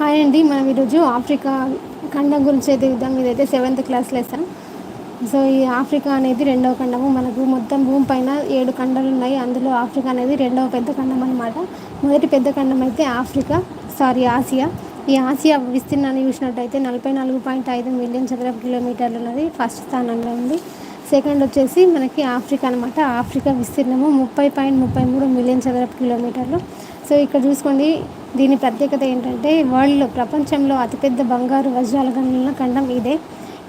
Hi అండి మనం ఈరోజు ఆఫ్రికా ఖండం గురించి అయితే చూద్దాం. ఇదైతే సెవెంత్ క్లాస్ లెసన్. సో ఈ ఆఫ్రికా అనేది రెండవ ఖండము. మనకు మొత్తం భూమి పైన ఏడు ఖండాలు ఉన్నాయి. అందులో ఆఫ్రికా అనేది రెండవ పెద్ద ఖండం అనమాట మొదటి పెద్ద ఖండం అయితే ఆఫ్రికా సారీ ఆసియా. ఈ ఆసియా విస్తీర్ణాన్ని చూసినట్టయితే నలభై నాలుగు పాయింట్ ఐదు మిలియన్ చదరపు కిలోమీటర్లు ఉన్నది. ఫస్ట్ స్థానంలో ఉంది. సెకండ్ వచ్చేసి మనకి ఆఫ్రికా అనమాట ఆఫ్రికా విస్తీర్ణము ముప్పై పాయింట్ ముప్పై మూడు మిలియన్ చదరపు కిలోమీటర్లు. సో ఇక్కడ చూసుకోండి దీని ప్రత్యేకత ఏంటంటే వరల్డ్లో ప్రపంచంలో అతిపెద్ద బంగారు వజ్రాల గనుల ఖండం ఇదే.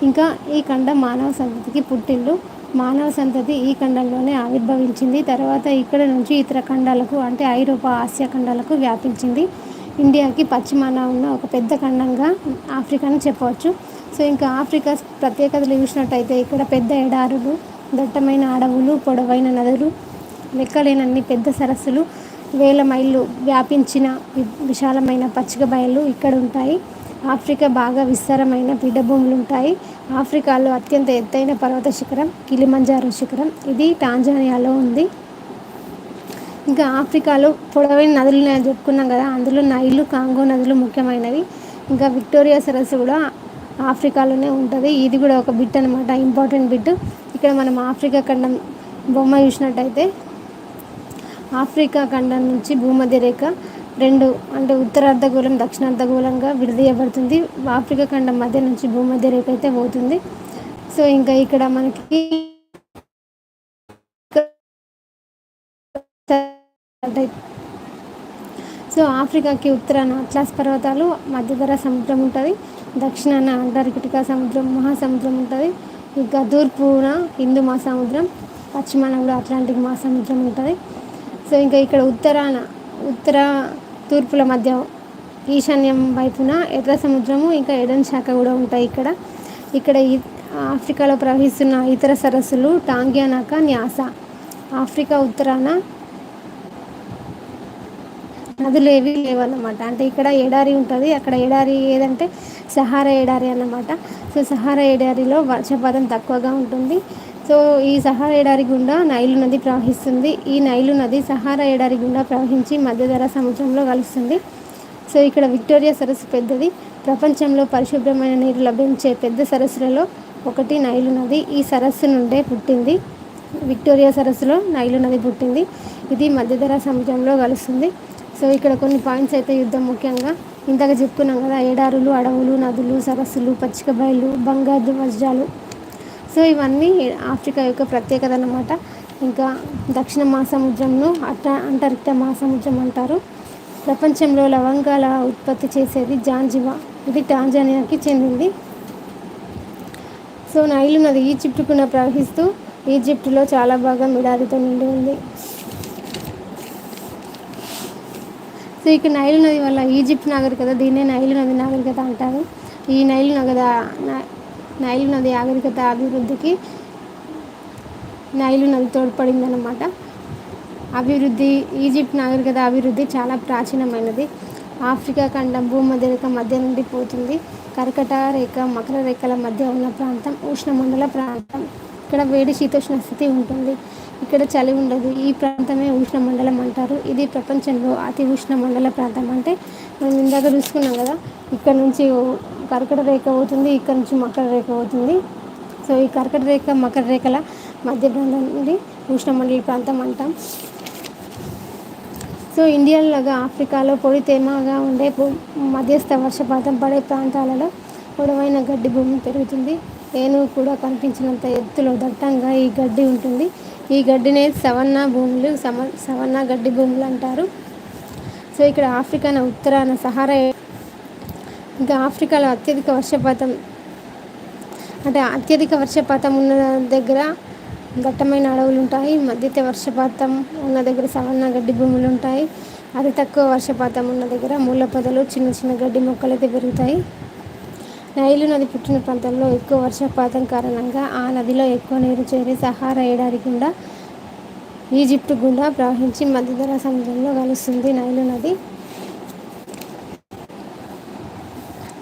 ఇంకా ఈ ఖండం మానవ సంతతికి పుట్టిల్లు మానవ సంతతి ఈ ఖండంలోనే ఆవిర్భవించింది. తర్వాత ఇక్కడ నుంచి ఇతర ఖండాలకు అంటే ఐరోపా ఆసియా ఖండాలకు వ్యాపించింది. ఇండియాకి పశ్చిమాన ఉన్న ఒక పెద్ద ఖండంగా ఆఫ్రికాని చెప్పవచ్చు. సో ఇంకా ఆఫ్రికా ప్రత్యేకతలు చూసినట్టయితే ఇక్కడ పెద్ద ఎడారులు దట్టమైన అడవులు పొడవైన నదులు లెక్కలేనన్ని పెద్ద సరస్సులు వేల మైళ్ళు వ్యాపించిన విశాలమైన పచ్చిక బయళ్ళు ఇక్కడ ఉంటాయి. ఆఫ్రికా బాగా విస్తారమైన పీఠభూములు ఉంటాయి. ఆఫ్రికాలో అత్యంత ఎత్తైన పర్వత శిఖరం కిలిమంజారో శిఖరం. ఇది టాంజానియాలో ఉంది. ఇంకా ఆఫ్రికాలో పొడవైన నదులు నేను చెప్పుకున్నాం కదా అందులో నైలు కాంగో నదులు ముఖ్యమైనవి. ఇంకా విక్టోరియా సరస్సు కూడా ఆఫ్రికాలోనే ఉంటుంది. ఇది కూడా ఒక బిట్ అనమాట ఇంపార్టెంట్ బిట్. ఇక్కడ మనం ఆఫ్రికా ఖండం బొమ్మ చూసినట్టయితే ఆఫ్రికా ఖండం నుంచి భూమధ్య రేఖ రెండు అంటే ఉత్తరార్ధగోళం దక్షిణార్ధగోళంగా విడదీయబడుతుంది. ఆఫ్రికా ఖండం మధ్య నుంచి భూమధ్య రేఖ అయితే పోతుంది. సో ఇంకా ఇక్కడ మనకి సో ఆఫ్రికాకి ఉత్తరాన అట్లాస్ పర్వతాలు మధ్యధర సముద్రం ఉంటుంది. దక్షిణాన అంటార్కిటికా సముద్రం మహాసముద్రం ఉంటుంది. ఇంకా తూర్పున హిందూ మహాసముద్రం పశ్చిమాన కూడా అట్లాంటిక్ మహాసముద్రం ఉంటుంది. సో ఇంకా ఇక్కడ ఉత్తరాన ఉత్తర తూర్పుల మధ్య ఈశాన్యం వైపున ఎర్ర సముద్రము ఇంకా ఎడన్ శాఖ కూడా ఉంటాయి ఇక్కడ. ఇక్కడ ఆఫ్రికాలో ప్రవహిస్తున్న ఇతర సరస్సులు టాంగ్యానాక న్యాస. ఆఫ్రికా ఉత్తరాన నదులు ఏవి లేవన్నమాట. అంటే ఇక్కడ ఎడారి ఉంటుంది. అక్కడ ఎడారి ఏదంటే సహారా ఎడారి అన్నమాట. సో సహారా ఎడారిలో వర్షపాతం తక్కువగా ఉంటుంది. సో ఈ సహారా ఎడారి గుండా నైలు నది ప్రవహిస్తుంది. ఈ నైలు నది సహారా ఎడారి గుండా ప్రవహించి మధ్యధర సముద్రంలో కలుస్తుంది. సో ఇక్కడ విక్టోరియా సరస్సు పెద్దది. ప్రపంచంలో పరిశుభ్రమైన నీరు లభించే పెద్ద సరస్సులలో ఒకటి నైలు నది ఈ సరస్సు నుండే పుట్టింది. విక్టోరియా సరస్సులో నైలు నది పుట్టింది. ఇది మధ్యధర సముద్రంలో కలుస్తుంది. సో ఇక్కడ కొన్ని పాయింట్స్ అయితే యుద్ధం ముఖ్యంగా. ఇంతగా చెప్పుకున్నాం కదా ఎడారులు అడవులు నదులు సరస్సులు పచ్చిక బయలు బంగారు వజ్రాలు సో ఇవన్నీ ఆఫ్రికా యొక్క ప్రత్యేకత అన్నమాట. ఇంకా దక్షిణ మహాసముద్రంను అటా అంటార్కిటా మహాసముద్రం అంటారు. ప్రపంచంలో లవంగాల ఉత్పత్తి చేసేది జాంజివా. ఇది టాంజానియాకి చెందింది. సో నైలు నది ఈజిప్టుకున్న ప్రవహిస్తూ ఈజిప్టులో చాలా భాగం మిడారితో నిండి ఉంది. సో ఇక నైలు నది వల్ల ఈజిప్ట్ నాగరికత దీన్నే నైలు నది నాగరికత అంటారు. ఈ నైలు నగద నైలు నది నాగరికత అభివృద్ధికి నైలు నది తోడ్పడిందనమాట అభివృద్ధి ఈజిప్ట్ నాగరికత అభివృద్ధి చాలా ప్రాచీనమైనది. ఆఫ్రికా ఖండం భూమధ్య రేఖ మధ్య నుండి పోతుంది. కర్కట రేఖ మకర రేఖల మధ్య ఉన్న ప్రాంతం ఉష్ణమండల ప్రాంతం. ఇక్కడ వేడి శీతోష్ణ స్థితి ఉంటుంది. ఇక్కడ చలి ఉండదు. ఈ ప్రాంతమే ఉష్ణమండలం అంటారు. ఇది ప్రపంచంలో అతి ఉష్ణమండల ప్రాంతం అంటే మనం ఇందాక చూసుకున్నాం కదా ఇక్కడ నుంచి కర్కట రేఖ అవుతుంది ఇక్కడ నుంచి మకర రేఖ అవుతుంది సో ఈ కర్కట రేఖ మకర రేఖల మధ్య ప్రాంతం నుండి ఉష్ణమండలి ప్రాంతం అంటాం. సో ఇండియాలాగా ఆఫ్రికాలో పొడి తేమగా ఉండే మధ్యస్థ వర్షపాతం పడే ప్రాంతాలలో పొడవైన గడ్డి భూమి పెరుగుతుంది. ఏనుగు కూడా కనిపించినంత ఎత్తులో దట్టంగా ఈ గడ్డి ఉంటుంది. ఈ గడ్డినే సవన్నా భూములు సమ సవన్నా గడ్డి భూములు అంటారు. సో ఇక్కడ ఆఫ్రికాన ఉత్తరాన సహారా ఇంకా ఆఫ్రికాలో అత్యధిక వర్షపాతం అంటే అత్యధిక వర్షపాతం ఉన్న దగ్గర దట్టమైన అడవులు ఉంటాయి మధ్యత వర్షపాతం ఉన్న దగ్గర సవన్న గడ్డి భూములు ఉంటాయి అతి తక్కువ వర్షపాతం ఉన్న దగ్గర మూల పొదలు చిన్న చిన్న గడ్డి మొక్కలు అయితే పెరుగుతాయి. నైలు నది పుట్టిన ప్రాంతంలో ఎక్కువ వర్షపాతం కారణంగా ఆ నదిలో ఎక్కువ నీరు చేరి సహారా ఏడారి గుండా ఈజిప్ట్ గుండా ప్రవహించి మధ్యధరా సముద్రంలో కలుస్తుంది నైలు నది.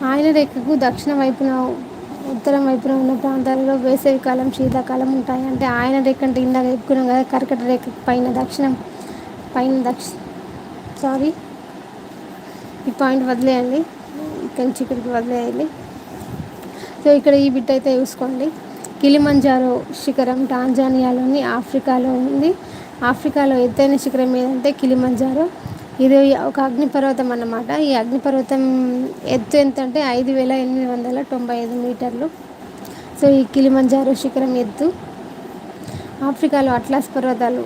ఆయన రేఖకు దక్షిణ వైపున ఉత్తరం వైపున ఉన్న ప్రాంతాలలో వేసవి కాలం శీతాకాలం ఉంటాయి. అంటే ఆయన రేఖ అంటే ఇందాక చెప్పుకున్నాం కదా కర్కట రేఖ పైన దక్షిణం పైన దక్ష సారీ ఈ పాయింట్ వదిలేయండి. నుంచి ఇక్కడికి వదిలేయాలి సో ఇక్కడ ఈ బిట్ అయితే చూసుకోండి. కిలిమంజారో శిఖరం టాంజానియాలోని ఆఫ్రికాలో ఉంది. ఆఫ్రికాలో ఎత్తైన శిఖరం ఏదంటే కిలిమంజారో. ఇది ఒక అగ్నిపర్వతం అన్నమాట. ఈ అగ్నిపర్వతం ఎత్తు ఎంత అంటే ఐదు వేల ఎనిమిది వందల తొంభై ఐదు మీటర్లు. సో ఈ కిలిమంజారో శిఖరం ఎత్తు. ఆఫ్రికాలో అట్లాస్ పర్వతాలు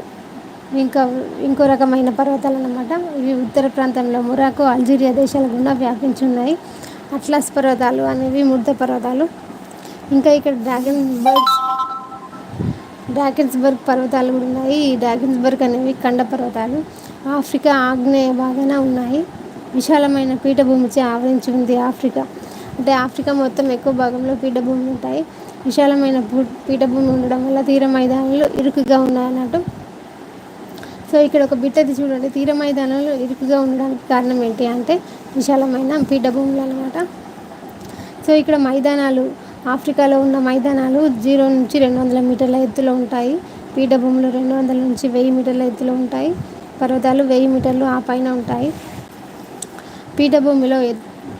ఇంకా ఇంకో రకమైన పర్వతాలు అన్నమాట. ఇవి ఉత్తర ప్రాంతంలో మొరాకో అల్జీరియా దేశాల గుండా వ్యాపించి ఉన్నాయి. అట్లాస్ పర్వతాలు అనేవి ముద్ద పర్వతాలు. ఇంకా ఇక్కడ డ్రాగన్ బర్గ్స్ డ్రాగన్స్బర్గ్ పర్వతాలు కూడా ఉన్నాయి. ఈ డ్రాగన్స్బర్గ్ అనేవి కండ పర్వతాలు. ఆఫ్రికా ఆగ్నేయ భాగాన ఉన్నాయి. విశాలమైన పీఠభూమిచే ఆవరించి ఉంది ఆఫ్రికా. అంటే ఆఫ్రికా మొత్తం ఎక్కువ భాగంలో పీఠభూములు ఉంటాయి. విశాలమైన పీఠభూమి ఉండడం వల్ల తీర మైదానాలు ఇరుకుగా ఉన్నాయన్నట్టు. సో ఇక్కడ ఒక బిట్టది చూడండి. తీర మైదానాలు ఇరుకుగా ఉండడానికి కారణం ఏంటి అంటే విశాలమైన పీఠభూములు అనమాట సో ఇక్కడ మైదానాలు ఆఫ్రికాలో ఉన్న మైదానాలు జీరో నుంచి రెండు వందల మీటర్ల ఎత్తులో ఉంటాయి. పీఠభూములు రెండు వందల నుంచి వెయ్యి మీటర్ల ఎత్తులో ఉంటాయి. పర్వతాలు వెయ్యి మీటర్లు ఆ పైన ఉంటాయి. పీఠభూమిలో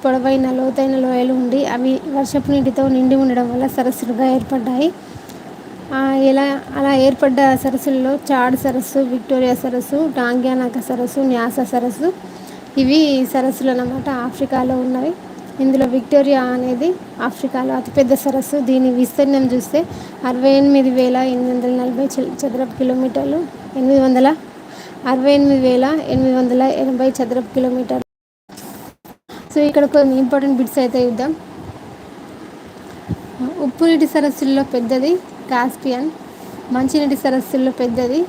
పొడవైన లోతైన లోయలు ఉండి అవి వర్షపు నీటితో నిండి ఉండడం వల్ల సరస్సులుగా ఏర్పడ్డాయి. ఇలా అలా ఏర్పడ్డ సరస్సుల్లో చాడ్ సరస్సు విక్టోరియా సరస్సు టాంగ్యానాక సరస్సు న్యాస సరస్సు ఇవి సరస్సులు అన్నమాట ఆఫ్రికాలో ఉన్నవి. ఇందులో విక్టోరియా అనేది ఆఫ్రికాలో అతిపెద్ద సరస్సు. దీని విస్తీర్ణం చూస్తే అరవై ఎనిమిది వేల ఎనిమిది వందల నలభై చదరపు కిలోమీటర్లు ఎనిమిది వందల అరవై ఎనిమిది వేల ఎనిమిది వందల ఎనభై చదరపు కిలోమీటర్ సో ఇక్కడ కొన్ని ఇంపార్టెంట్ బిట్స్ అయితే ఇద్దాం ఉప్పు నీటి సరస్సుల్లో పెద్దది కాస్పియన్ మంచినీటి సరస్సుల్లో పెద్దది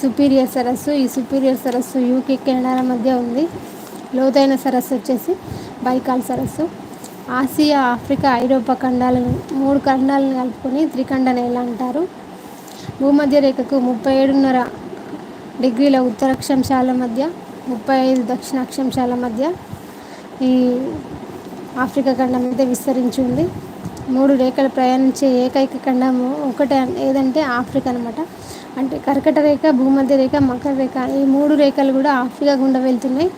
సుపీరియర్ సరస్సు. ఈ సుపీరియర్ సరస్సు యూకే కెనడాల మధ్య ఉంది. లోతైన సరస్సు వచ్చేసి బైకాల్ సరస్సు. ఆసియా ఆఫ్రికా ఐరోపా ఖండాలను మూడు ఖండాలను కలుపుకొని త్రిఖండ నేల అంటారు. భూమధ్య రేఖకు ముప్పై ఏడున్నర డిగ్రీల ఉత్తర అక్షాంశాల మధ్య ముప్పై ఐదు దక్షిణ అక్షాంశాల మధ్య ఈ ఆఫ్రికా ఖండం అయితే విస్తరించి ఉంది. మూడు రేఖలు ప్రయాణించే ఏకైక ఖండము ఒకటే ఏదంటే ఆఫ్రికా అనమాట అంటే కర్కట రేఖ భూమధ్య రేఖ మకర రేఖ ఈ మూడు రేఖలు కూడా ఆఫ్రికా గుండా వెళ్తున్నాయి.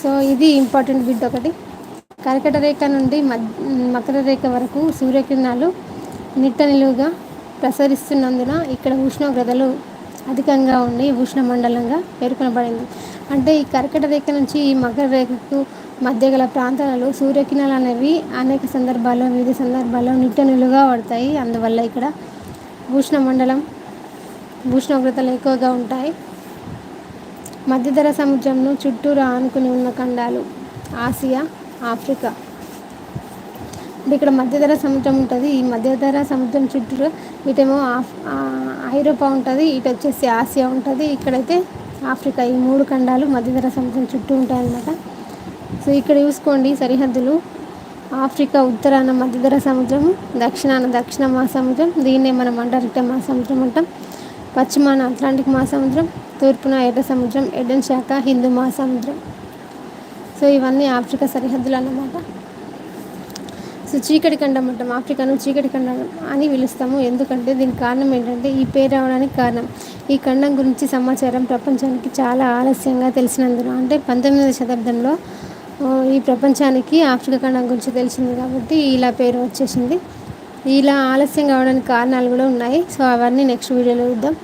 సో ఇది ఇంపార్టెంట్ బిడ్ ఒకటి. కర్కట రేఖ నుండి మకర రేఖ వరకు సూర్యకిరణాలు నిట్ట నిలువుగా ప్రసరిస్తున్నందున ఇక్కడ ఉష్ణోగ్రతలు అధికంగా ఉండి ఉష్ణమండలంగా పేర్కొనబడింది. అంటే ఈ కర్కట రేఖ నుంచి ఈ మకర రేఖకు మధ్య గల ప్రాంతాలలో సూర్యకిరణాలు అనేవి అనేక సందర్భాల్లో వివిధ సందర్భాల్లో నిట్ట నిలువుగా పడతాయి. అందువల్ల ఇక్కడ ఉష్ణమండలం ఉష్ణోగ్రతలు ఎక్కువగా ఉంటాయి. మధ్యధర సముద్రంను చుట్టూరా ఆనుకుని ఉన్న ఖండాలు ఆసియా ఆఫ్రికా. ఇక్కడ మధ్యధర సముద్రం ఉంటుంది. ఈ మధ్యధర సముద్రం చుట్టూరు ఇటేమో ఐరోపా ఉంటుంది ఇటు వచ్చేసి ఆసియా ఉంటుంది ఇక్కడైతే ఆఫ్రికా ఈ మూడు ఖండాలు మధ్యధర సముద్రం చుట్టూ ఉంటాయి అన్నమాట సో ఇక్కడ చూసుకోండి సరిహద్దులు. ఆఫ్రికా ఉత్తరాన మధ్యధర సముద్రం దక్షిణాన దక్షిణ మహాసముద్రం దీన్నే మనం అంటారిక్ట మహాసముద్రం అంటాం. పశ్చిమాన అట్లాంటిక్ మహాసముద్రం తూర్పున ఎర్ర సముద్రం ఎడెన్ శాఖ హిందూ మహాసముద్రం. సో ఇవన్నీ ఆఫ్రికా సరిహద్దులు అన్నమాట. సో చీకటి ఖండం అంటాం ఆఫ్రికాను చీకటి ఖండం అని పిలుస్తాము. ఎందుకంటే దీనికి కారణం ఏంటంటే ఈ పేరు రావడానికి కారణం. ఈ ఖండం గురించి సమాచారం ప్రపంచానికి చాలా ఆలస్యంగా తెలిసినందున అంటే పంతొమ్మిదవ శతాబ్దంలో ఈ ప్రపంచానికి ఆఫ్రికా ఖండం గురించి తెలిసింది కాబట్టి ఇలా పేరు వచ్చేసింది. ఇలా ఆలస్యం కావడానికి కారణాలు కూడా ఉన్నాయి. సో అవన్నీ నెక్స్ట్ వీడియోలో చూద్దాం.